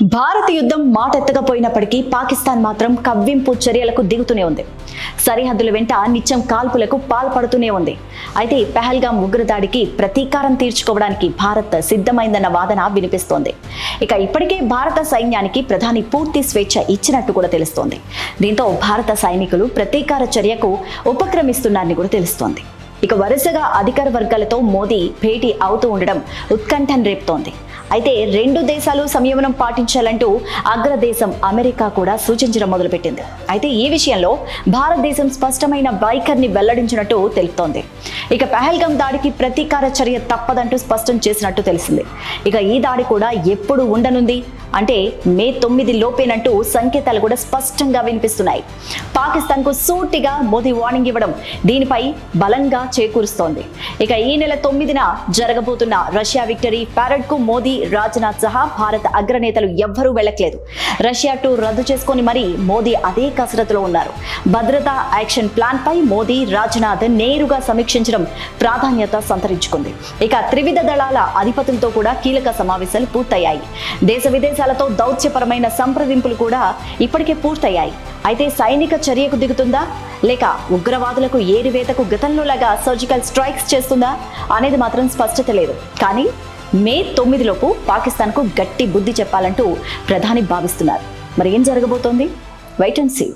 భారత యుద్ధం మాటెత్తకపోయినప్పటికీ పాకిస్తాన్ మాత్రం కవ్వింపు చర్యలకు దిగుతూనే ఉంది. సరిహద్దుల వెంట నిత్యం కాల్పులకు పాల్పడుతూనే ఉంది. అయితే పెహల్గాం ఉగ్రదాడికి ప్రతీకారం తీర్చుకోవడానికి భారత్ సిద్ధమైందన్న వాదన వినిపిస్తోంది. ఇక ఇప్పటికే భారత సైన్యానికి ప్రధాని పూర్తి స్వేచ్ఛ ఇచ్చినట్టు కూడా తెలుస్తోంది. దీంతో భారత సైనికులు ప్రతీకార చర్యకు ఉపక్రమిస్తున్నారని కూడా తెలుస్తోంది. ఇక వరుసగా అధికార వర్గాలతో మోదీ భేటీ అవుతూ ఉండడం ఉత్కంఠను రేపుతోంది. అయితే రెండు దేశాలు సంయమనం పాటించాలంటూ అగ్రదేశం అమెరికా కూడా సూచించడం మొదలుపెట్టింది. అయితే ఈ విషయంలో భారతదేశం స్పష్టమైన వైఖరిని వెల్లడించినట్టు తెలుపుతోంది. ఇక పహల్గం దాడికి ప్రతీకార చర్య తప్పదంటూ స్పష్టం చేసినట్టు తెలిసింది. ఇక ఈ దాడి కూడా ఎప్పుడు ఉండనుంది? అంటే మే తొమ్మిది లోపేనంటూ సంకేతాలు కూడా స్పష్టంగా వినిపిస్తున్నాయి. పాకిస్తాన్కు సూటిగా మోదీ వార్నింగ్ ఇవ్వడం దీనిపై బలంగా చేకూరుస్తోంది. ఇక ఈ నెల తొమ్మిదిన జరగబోతున్న రష్యా విక్టరీ ప్యారెడ్కు మోదీ రాజ్నాథ్ సహా భారత అగ్రనేతలు ఎవ్వరూ వెళ్ళట్లేదు. రష్యా టూర్ రద్దు చేసుకొని మరీ మోదీ అదే కసరత్తులో ఉన్నారు. భద్రతా యాక్షన్ ప్లాన్ పై మోదీ రాజ్నాథ్ నేరుగా సమీక్షించడం ప్రాధాన్యత సంతరించుకుంది. ఇక త్రివిధ దళాల అధిపతులతో కూడా కీలక సమావేశాలు పూర్తయ్యాయి. దేశ విదేశాలతో దౌత్యపరమైన సంప్రదింపులు కూడా ఇప్పటికే పూర్తయ్యాయి. అయితే సైనిక చర్యకు దిగుతుందా? లేక ఉగ్రవాదులకు ఏరివేతకు గతంలో లాగా సర్జికల్ స్ట్రైక్స్ చేస్తుందా? అనేది మాత్రం స్పష్టత లేదు. కానీ మే తొమ్మిదిలోపు పాకిస్తాన్కు గట్టి బుద్ధి చెప్పాలంటూ ప్రధాని భావిస్తున్నారు. మరి ఏం జరగబోతోంది? Wait and see